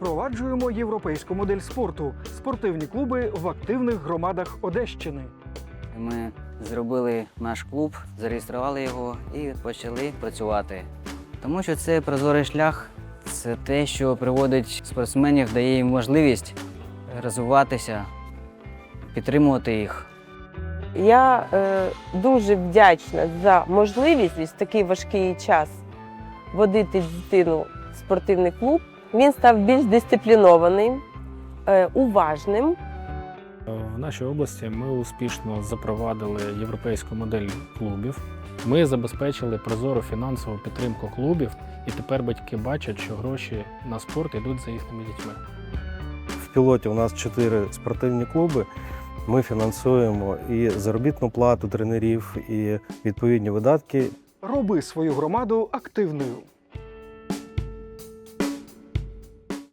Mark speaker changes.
Speaker 1: Впроваджуємо європейську модель спорту, спортивні клуби в активних громадах Одещини.
Speaker 2: Ми зробили наш клуб, зареєстрували його і почали працювати. Тому що це прозорий шлях, це те, що приводить спортсменів, дає їм можливість розвиватися, підтримувати їх.
Speaker 3: Я е, дуже вдячна за можливість в такий важкий час водити дитину в спортивний клуб. Він став більш дисциплінованим, е, уважним.
Speaker 4: В нашій області ми успішно запровадили європейську модель клубів. Ми забезпечили прозору фінансову підтримку клубів, і тепер батьки бачать, що гроші на спорт йдуть за їхніми дітьми.
Speaker 5: В пілоті у нас чотири спортивні клуби. Ми фінансуємо і заробітну плату тренерів, і відповідні видатки
Speaker 1: Роби свою громаду активною.